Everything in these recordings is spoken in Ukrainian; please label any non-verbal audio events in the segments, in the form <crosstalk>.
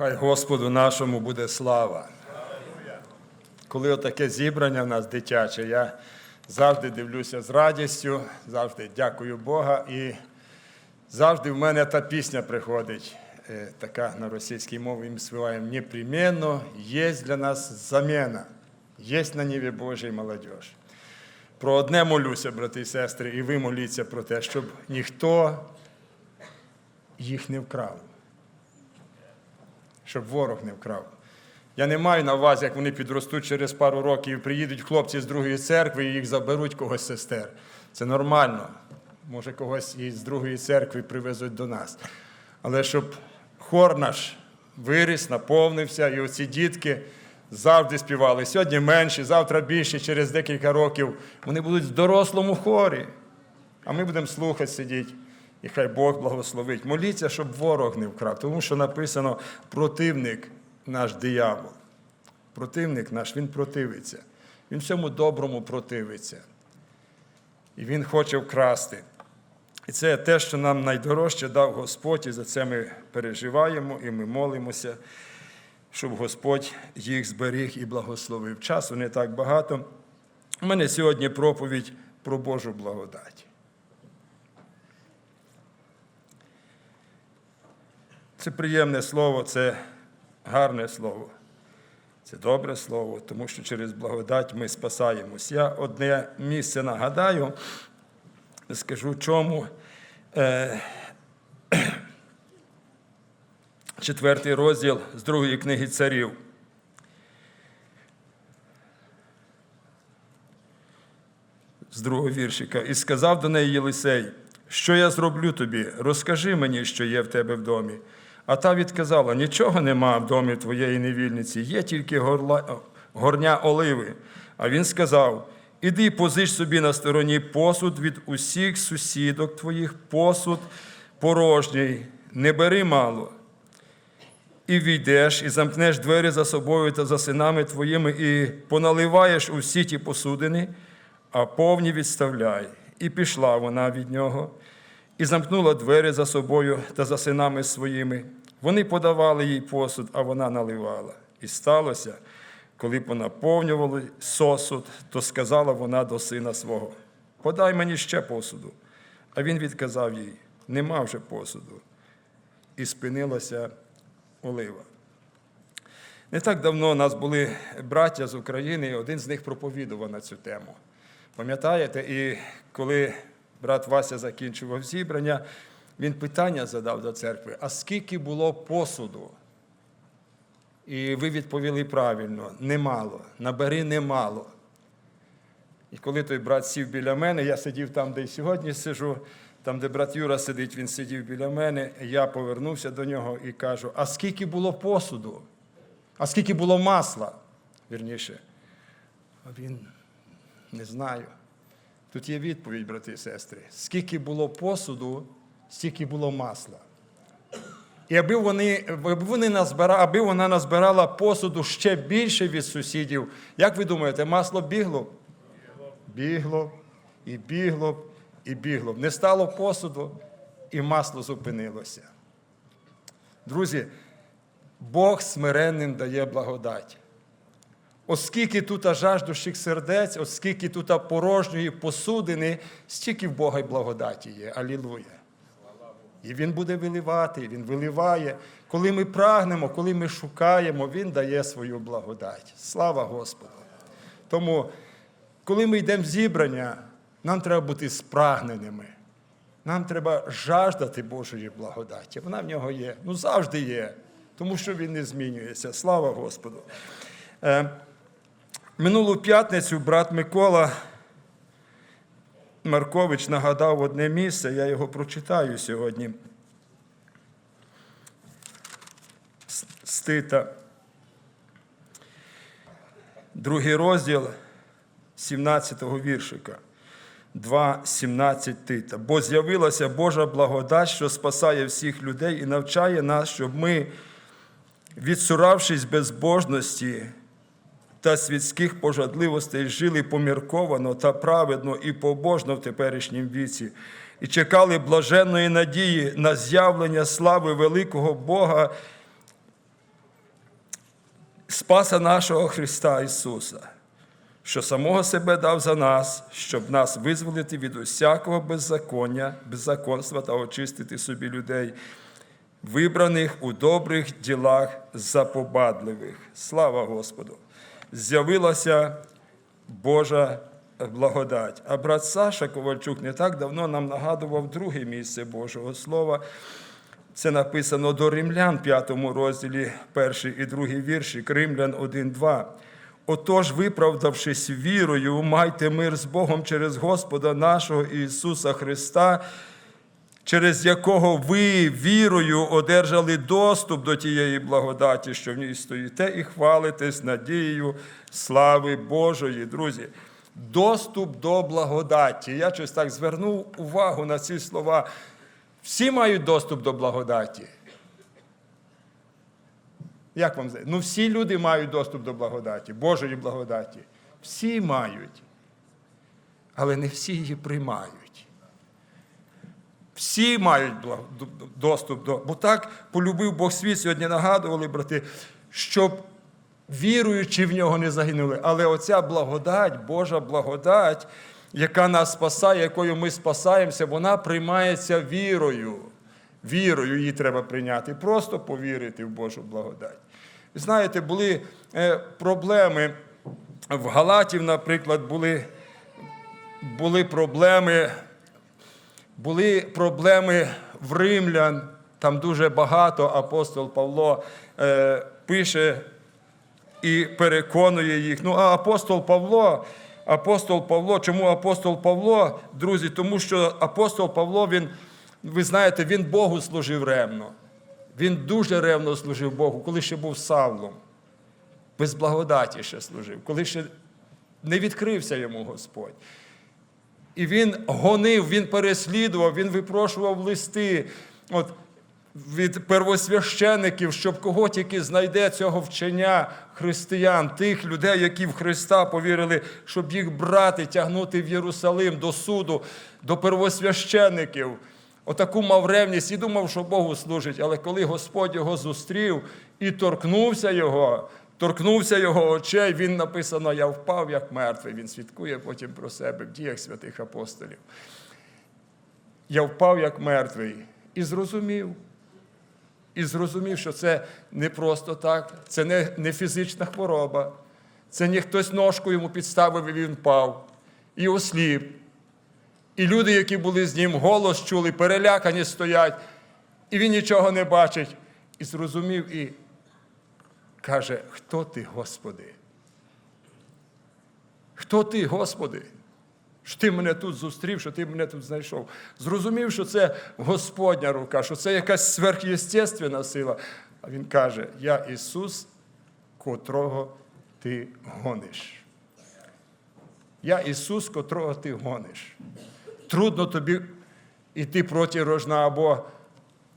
Хай Господу нашому буде слава. Коли отаке зібрання в нас дитяче, я завжди дивлюся з радістю, завжди дякую Бога. І завжди в мене та пісня приходить, е, така на російській мові ми співаємо непременно, є для нас заміна, є на Ніві Божій молодіж. Про одне молюся, брати і сестри, і ви моліться про те, щоб ніхто їх не вкрав щоб ворог не вкрав. Я не маю на увазі, як вони підростуть через пару років, і приїдуть хлопці з другої церкви і їх заберуть когось сестер. Це нормально. Може, когось із другої церкви привезуть до нас. Але щоб хор наш виріс, наповнився, і оці дітки завжди співали. Сьогодні менші, завтра більше, через декілька років вони будуть в дорослому хорі. А ми будемо слухати, сидіти. І хай Бог благословить. Моліться, щоб ворог не вкрав, тому що написано противник наш диявол. Противник наш, він противиться. Він всьому доброму противиться. І він хоче вкрасти. І це те, що нам найдорожче дав Господь, і за це ми переживаємо і ми молимося, щоб Господь їх зберіг і благословив. Часу не так багато. У мене сьогодні проповідь про Божу благодать. Це приємне слово, це гарне слово. Це добре слово, тому що через благодать ми спасаємось. Я одне місце нагадаю, скажу чому. Е, <clears throat> Четвертий розділ з другої книги царів. З другого віршика. І сказав до неї Єлисей, що я зроблю тобі? Розкажи мені, що є в тебе в домі. А та відказала: нічого нема в домі твоєї невільниці, є тільки горла, горня оливи. А він сказав: Іди позич собі на стороні посуд від усіх сусідок твоїх, посуд порожній, не бери мало. І війдеш, і замкнеш двері за собою та за синами твоїми, і поналиваєш усі ті посудини, а повні відставляй. І пішла вона від нього, і замкнула двері за собою та за синами своїми. Вони подавали їй посуд, а вона наливала. І сталося, коли понаповнювали сосуд, то сказала вона до сина свого: Подай мені ще посуду. А він відказав їй: Нема вже посуду. І спинилася олива. Не так давно у нас були браття з України, і один з них проповідував на цю тему. Пам'ятаєте, і коли брат Вася закінчував зібрання, він питання задав до церкви: а скільки було посуду? І ви відповіли правильно: немало. Набери немало. І коли той брат сів біля мене, я сидів там, де й сьогодні сижу, там, де брат Юра сидить, він сидів біля мене, я повернувся до нього і кажу: а скільки було посуду? А скільки було масла? Вірніше. А він не знаю. Тут є відповідь, брати і сестри. Скільки було посуду, стільки було масла. І аби вони, аби вони назбирали, аби вона назбирала посуду ще більше від сусідів, як ви думаєте, масло бігло? Бігло, і бігло, і бігло. Не стало посуду, і масло зупинилося. Друзі, Бог смиренним дає благодать. Оскільки тут жаждущих сердець, оскільки тут порожньої посудини, стільки в Бога й благодаті є. Алілуя. І Він буде виливати, Він виливає. Коли ми прагнемо, коли ми шукаємо, Він дає свою благодать. Слава Господу! Тому, коли ми йдемо в зібрання, нам треба бути спрагненими. Нам треба жаждати Божої благодаті. Вона в нього є. Ну, завжди є, тому що він не змінюється. Слава Господу. Е, Минулу п'ятницю брат Микола Маркович нагадав одне місце, я його прочитаю сьогодні. З. Другий розділ 17-го віршика. 2.17 Тита. Бо з'явилася Божа благодать, що спасає всіх людей і навчає нас, щоб ми, відсуравшись безбожності, та світських пожадливостей жили помірковано та праведно і побожно в теперішнім віці, і чекали блаженної надії на з'явлення слави великого Бога Спаса нашого Христа Ісуса, що самого себе дав за нас, щоб нас визволити від усякого беззаконня, беззаконства та очистити собі людей, вибраних у добрих ділах запобадливих. Слава Господу! З'явилася Божа благодать. А брат Саша Ковальчук не так давно нам нагадував друге місце Божого Слова. Це написано до Римлян, 5 розділі, перший і другий вірші, Римлян 1.2. Отож, виправдавшись вірою, майте мир з Богом через Господа нашого Ісуса Христа, через якого ви вірою одержали доступ до тієї благодаті, що в ній стоїте, і хвалитесь надією слави Божої, друзі. Доступ до благодаті. Я щось так звернув увагу на ці слова. Всі мають доступ до благодаті. Як вам здається? Ну, всі люди мають доступ до благодаті, Божої благодаті. Всі мають. Але не всі її приймають. Всі мають доступ до. Бо так полюбив Бог світ, сьогодні нагадували, брати, щоб віруючи в нього не загинули. Але оця благодать, Божа благодать, яка нас спасає, якою ми спасаємося, вона приймається вірою. Вірою її треба прийняти, просто повірити в Божу благодать. Знаєте, були е, проблеми в Галатів, наприклад, були, були проблеми були проблеми в римлян, там дуже багато апостол Павло е, пише і переконує їх. Ну, а апостол Павло, апостол Павло, чому апостол Павло, друзі? Тому що апостол Павло, він, ви знаєте, він Богу служив ревно. Він дуже ревно служив Богу, коли ще був Савлом. Без благодаті ще служив, коли ще не відкрився йому Господь. І він гонив, він переслідував, він випрошував листи от, від первосвящеників, щоб кого тільки знайде цього вчення християн, тих людей, які в Христа повірили, щоб їх брати, тягнути в Єрусалим до суду, до первосвящеників. Отаку мав ревність і думав, що Богу служить. Але коли Господь його зустрів і торкнувся його, торкнувся його очей, він написано, я впав як мертвий. Він свідкує потім про себе в діях святих апостолів. Я впав як мертвий і зрозумів. І зрозумів, що це не просто так, це не, не фізична хвороба, це не хтось ножку йому підставив і він впав, і осліп. І люди, які були з ним, голос чули, перелякані стоять, і він нічого не бачить. І зрозумів і каже: Хто ти, Господи? Хто ти, Господи? Що ти мене тут зустрів, що ти мене тут знайшов. Зрозумів, що це Господня рука, що це якась сверхъєстественна сила. А він каже: Я Ісус, котрого ти гониш. Я Ісус, котрого ти гониш. Трудно тобі йти проти рожна або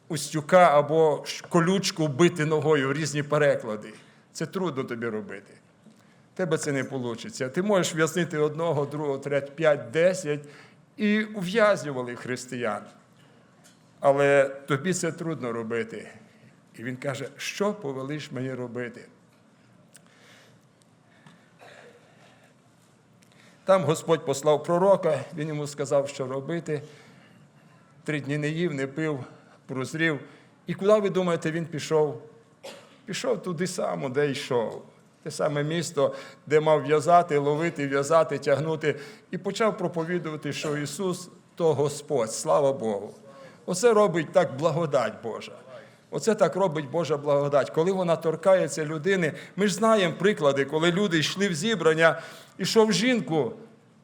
устюка, або колючку бити ногою, різні переклади. Це трудно тобі робити. Тебе це не вийде. Ти можеш в'язнити одного, другого, третього, п'ять, десять і ув'язнювали християн. Але тобі це трудно робити. І він каже, що повелиш мені робити? Там Господь послав пророка, він йому сказав, що робити. Три дні не їв, не пив, прозрів. І куди ви думаєте, він пішов? Пішов туди само, де йшов. Те саме місто, де мав в'язати, ловити, в'язати, тягнути. І почав проповідувати, що Ісус то Господь, слава Богу. Оце робить так благодать Божа. Оце так робить Божа благодать. Коли вона торкається людини, ми ж знаємо приклади, коли люди йшли в зібрання, ішов жінку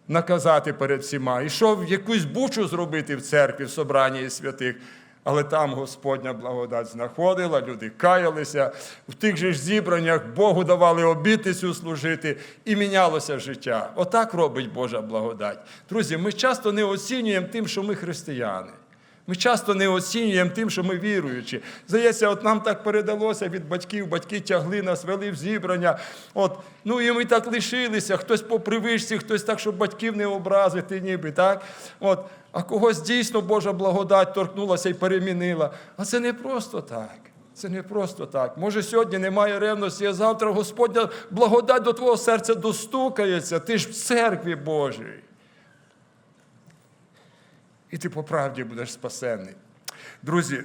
наказати перед всіма, ішов якусь бучу зробити в церкві, в собранні святих. Але там Господня благодать знаходила, люди каялися, в тих же ж зібраннях Богу давали обітницю служити і мінялося життя. Отак робить Божа благодать. Друзі, ми часто не оцінюємо тим, що ми християни. Ми часто не оцінюємо тим, що ми віруючі. Здається, от нам так передалося від батьків, батьки тягли нас, вели в зібрання. От, ну і ми так лишилися, хтось по привичці, хтось так, щоб батьків не образити, ніби так. От, а когось дійсно Божа благодать торкнулася і перемінила. А це не просто так. Це не просто так. Може, сьогодні немає ревності, а завтра Господня благодать до твого серця достукається. Ти ж в церкві Божій. І ти по правді будеш спасений. Друзі,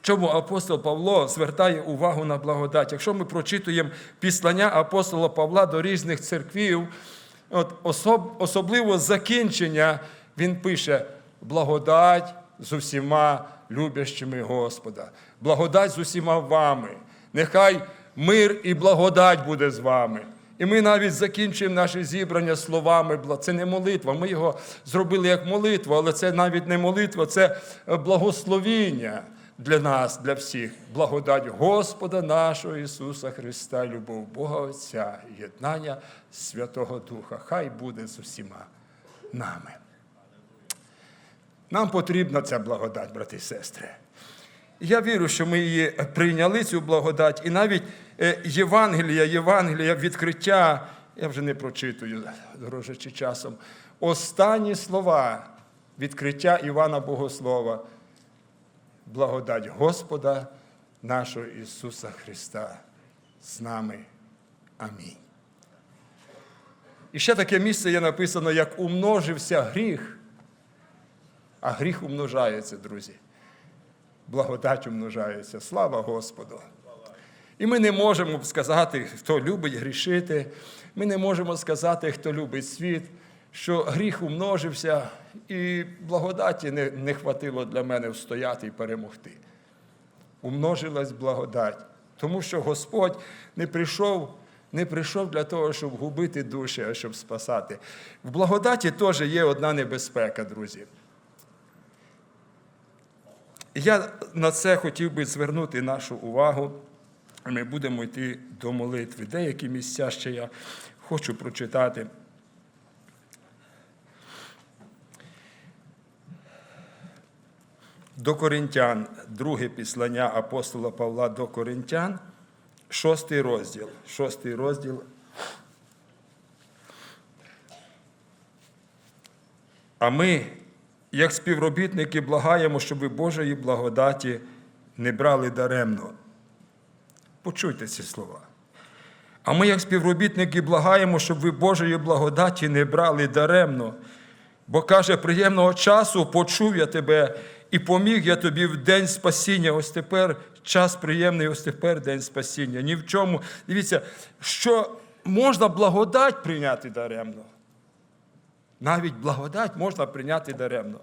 чому апостол Павло звертає увагу на благодать? Якщо ми прочитуємо післання апостола Павла до різних церквів, от особ, особливо закінчення, він пише благодать з усіма любящими Господа, благодать з усіма вами. Нехай мир і благодать буде з вами. І ми навіть закінчуємо наше зібрання словами. Це не молитва. Ми його зробили як молитву, але це навіть не молитва, це е, благословіння для нас, для всіх. Благодать Господа нашого Ісуса Христа, любов Бога Отця, єднання Святого Духа. Хай буде з усіма нами. Нам потрібна ця благодать, брати і сестри. Я вірю, що ми її прийняли, цю благодать, і навіть е, Євангелія, Євангелія, відкриття, я вже не прочитую, дорожачи часом. Останні слова відкриття Івана Богослова. Благодать Господа нашого Ісуса Христа з нами. Амінь. І ще таке місце є написано, як умножився гріх, а гріх умножається, друзі благодать умножається. Слава Господу! І ми не можемо сказати, хто любить грішити. Ми не можемо сказати, хто любить світ, що гріх умножився, і благодаті не, не хватило для мене встояти і перемогти. Умножилась благодать, тому що Господь не прийшов. Не прийшов для того, щоб губити душі, а щоб спасати. В благодаті теж є одна небезпека, друзі. Я на це хотів би звернути нашу увагу. Ми будемо йти до молитви. Деякі місця ще я хочу прочитати. До Коринтян, друге післання апостола Павла до Коринтян, шостий розділ. Шостий розділ. А ми, як співробітники, благаємо, щоб ви Божої благодаті не брали даремно. Почуйте ці слова. А ми, як співробітники, благаємо, щоб ви Божої благодаті не брали даремно. Бо каже, приємного часу почув я тебе і поміг я тобі в день спасіння. Ось тепер час приємний, ось тепер день спасіння. Ні в чому. Дивіться, що можна благодать прийняти даремно. Навіть благодать можна прийняти даремно.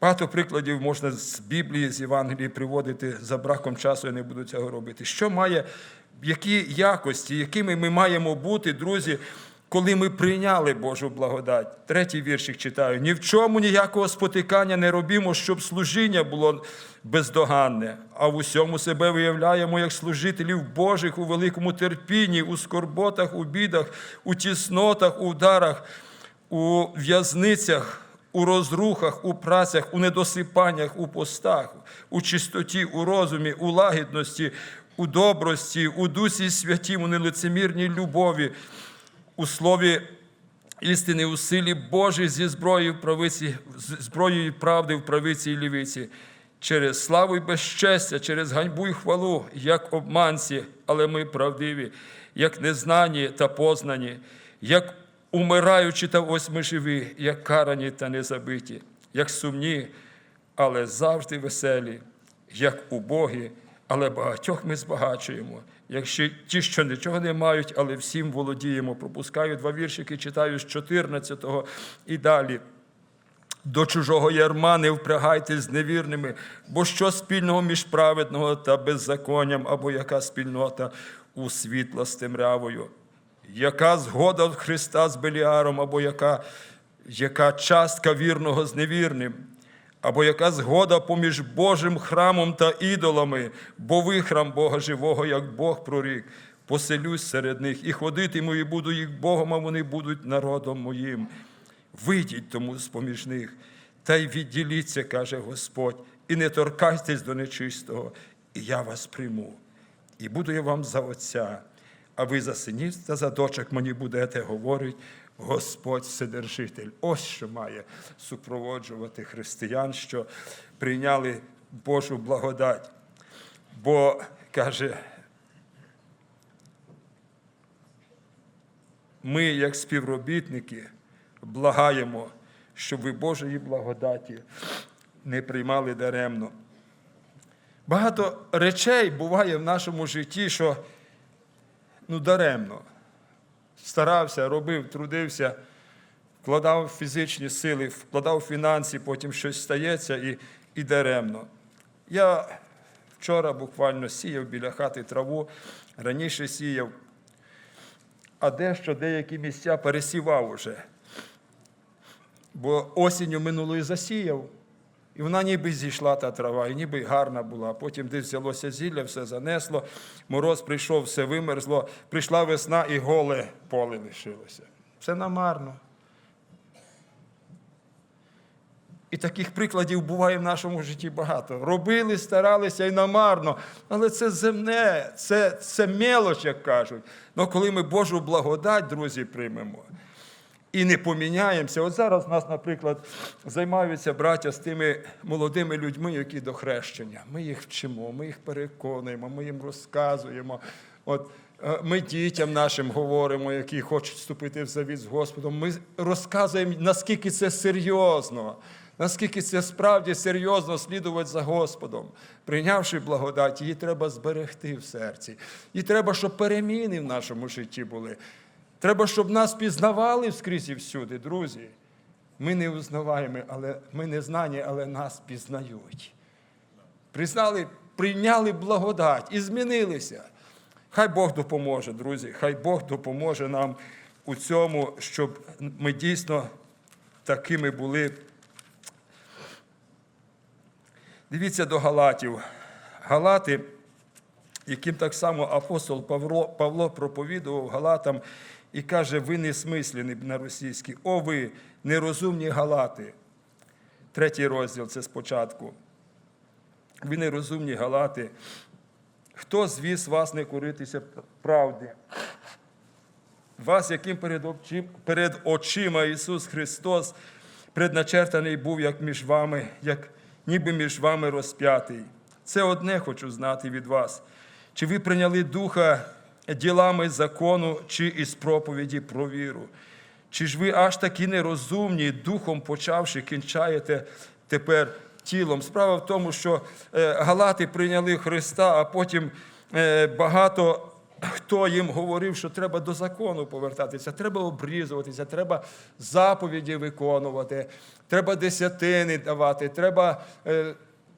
Багато прикладів можна з Біблії, з Євангелії приводити за браком часу, я не буду цього робити. Що має, які якості, якими ми маємо бути, друзі, коли ми прийняли Божу благодать? Третій віршик читаю. Ні в чому ніякого спотикання не робімо, щоб служіння було бездоганне, а в усьому себе виявляємо як служителів Божих у великому терпінні, у скорботах, у бідах, у тіснотах, у ударах, у в'язницях у розрухах, у працях, у недосипаннях, у постах, у чистоті, у розумі, у лагідності, у добрості, у дусі святім, у нелицемірній любові, у слові істини, у силі Божій зі зброєю правиці, зброєю правди в правиці і лівиці, через славу і безчестя, через ганьбу і хвалу, як обманці, але ми правдиві, як незнані та познані, як умираючи, та ось ми живі, як карані та незабиті, як сумні, але завжди веселі, як убогі, але багатьох ми збагачуємо. Якщо ті, що нічого не мають, але всім володіємо. Пропускаю два віршики, читаю з 14-го і далі. До чужого ярма не впрягайтесь з невірними, бо що спільного між праведного та беззаконням, або яка спільнота у світла з темрявою? Яка згода Христа з Беліаром, або яка, яка частка вірного з невірним, або яка згода поміж Божим храмом та ідолами, бо ви храм Бога живого, як Бог прорік. Поселюсь серед них і ходитиму, і буду їх Богом, а вони будуть народом моїм. Вийдіть тому з поміж них, та й відділіться, каже Господь, і не торкайтесь до нечистого, і я вас прийму. І буду я вам за Отця, а ви за синів та за дочок мені будете, говорить Господь Вседержитель. Ось що має супроводжувати християн, що прийняли Божу благодать. Бо каже, ми, як співробітники, благаємо, щоб ви Божої благодаті не приймали даремно. Багато речей буває в нашому житті, що ну, даремно. Старався, робив, трудився, вкладав фізичні сили, вкладав фінанси, потім щось стається і, і даремно. Я вчора буквально сіяв біля хати траву, раніше сіяв, а дещо деякі місця пересівав уже. Бо осінню минулої засіяв, і вона ніби зійшла та трава, і ніби гарна була. Потім десь взялося зілля, все занесло, мороз прийшов, все вимерзло, прийшла весна і голе поле лишилося. Все намарно. І таких прикладів буває в нашому житті багато. Робили, старалися і намарно. Але це земне, це, це мелоч, як кажуть. Але коли ми Божу благодать, друзі, приймемо і не поміняємося. От зараз нас, наприклад, займаються браття з тими молодими людьми, які до хрещення. Ми їх вчимо, ми їх переконуємо, ми їм розказуємо. От е, ми дітям нашим говоримо, які хочуть вступити в завіт з Господом. Ми розказуємо, наскільки це серйозно, наскільки це справді серйозно слідувати за Господом. Прийнявши благодать, її треба зберегти в серці. І треба, щоб переміни в нашому житті були. Треба, щоб нас пізнавали скрізь і всюди, друзі. Ми не узнаваємо, але ми не знані, але нас пізнають. Признали, прийняли благодать і змінилися. Хай Бог допоможе, друзі. Хай Бог допоможе нам у цьому, щоб ми дійсно такими були. Дивіться до Галатів. Галати, яким так само апостол Павло, Павло проповідував Галатам і каже, ви не смислені на російській, о ви нерозумні галати. Третій розділ це спочатку. Ви нерозумні галати. Хто звіз вас не коритися правди? Вас, яким перед очима Ісус Христос предначертаний був як між вами, як ніби між вами розп'ятий. Це одне хочу знати від вас. Чи ви прийняли Духа ділами закону, чи із проповіді про віру? Чи ж ви аж такі нерозумні, духом почавши, кінчаєте тепер тілом? Справа в тому, що е, галати прийняли Христа, а потім е, багато хто їм говорив, що треба до закону повертатися, треба обрізуватися, треба заповіді виконувати, треба десятини давати, треба.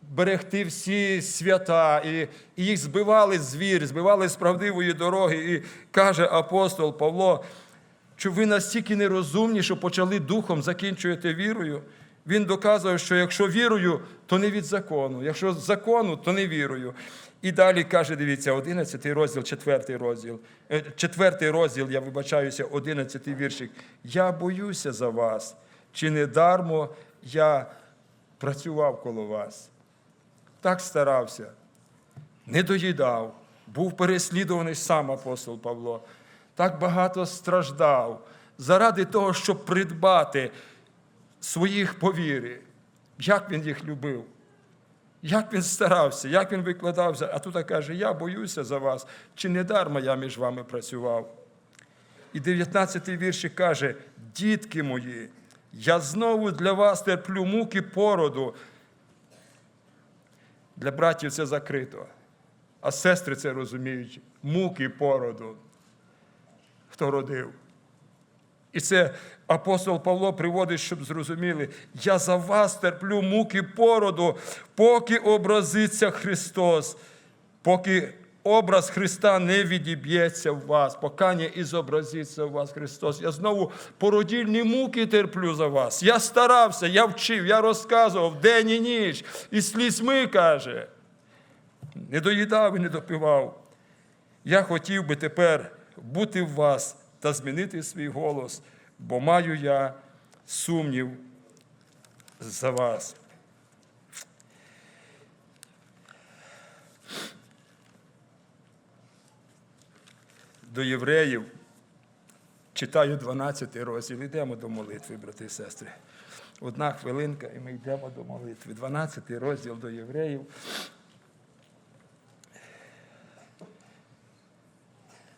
Е, берегти всі свята, і, їх збивали з вір, збивали з правдивої дороги. І каже апостол Павло, що ви настільки нерозумні, що почали духом, закінчуєте вірою. Він доказує, що якщо вірою, то не від закону, якщо з закону, то не вірою. І далі каже, дивіться, 11 розділ, 4 розділ, 4 розділ, я вибачаюся, 11 віршик. Я боюся за вас, чи не дармо я працював коло вас так старався, не доїдав, був переслідуваний сам апостол Павло, так багато страждав заради того, щоб придбати своїх повіри. Як він їх любив, як він старався, як він викладався. А тут каже: Я боюся за вас, чи не дарма я між вами працював. І 19-й вірші каже: Дітки мої, я знову для вас терплю муки породу. Для братів це закрито, а сестри це розуміють муки породу, хто родив. І це апостол Павло приводить, щоб зрозуміли, я за вас терплю муки породу, поки образиться Христос, поки образ Христа не відіб'ється в вас, поки не ізобразиться в вас Христос. Я знову породільні муки терплю за вас. Я старався, я вчив, я розказував день і ніч, і слізьми каже. Не доїдав і не допивав. Я хотів би тепер бути в вас та змінити свій голос, бо маю я сумнів за вас. До євреїв читаю 12 розділ. Йдемо до молитви, брати і сестри. одна хвилинка, і ми йдемо до молитви. 12 розділ до євреїв.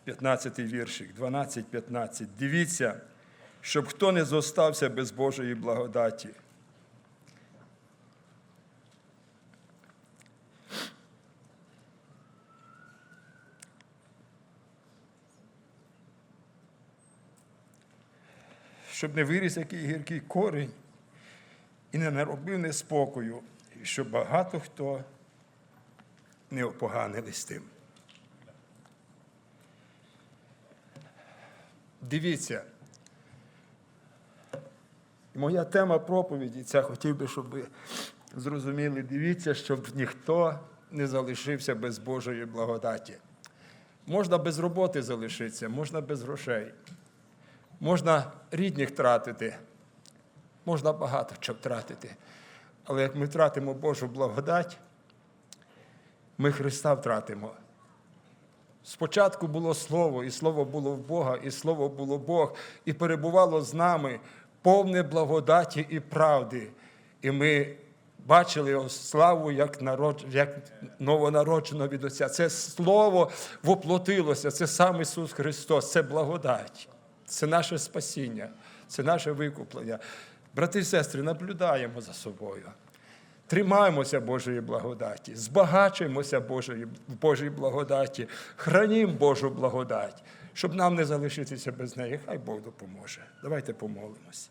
П'ятнадцятий віршик, 12-15. Дивіться, щоб хто не зостався без Божої благодаті. Щоб не виріс який гіркий корінь і не наробив неспокою, щоб багато хто не опоганились тим. Дивіться. Моя тема проповіді, ця хотів би, щоб ви зрозуміли, дивіться, щоб ніхто не залишився без Божої благодаті. Можна без роботи залишитися, можна без грошей, можна рідних тратити, можна багато що втратити. Але як ми втратимо Божу благодать, ми Христа втратимо. Спочатку було Слово, і Слово було в Бога, і Слово було Бог, і перебувало з нами повне благодаті і правди. І ми бачили славу як, народ, як новонародженого від Отця. Це Слово воплотилося, це сам Ісус Христос, це благодать, це наше спасіння, це наше викуплення. Брати і сестри, наблюдаємо за собою. Тримаємося Божої благодаті, збагачуємося Божої, Божої благодаті, хранім Божу благодать, щоб нам не залишитися без неї. Хай Бог допоможе. Давайте помолимось.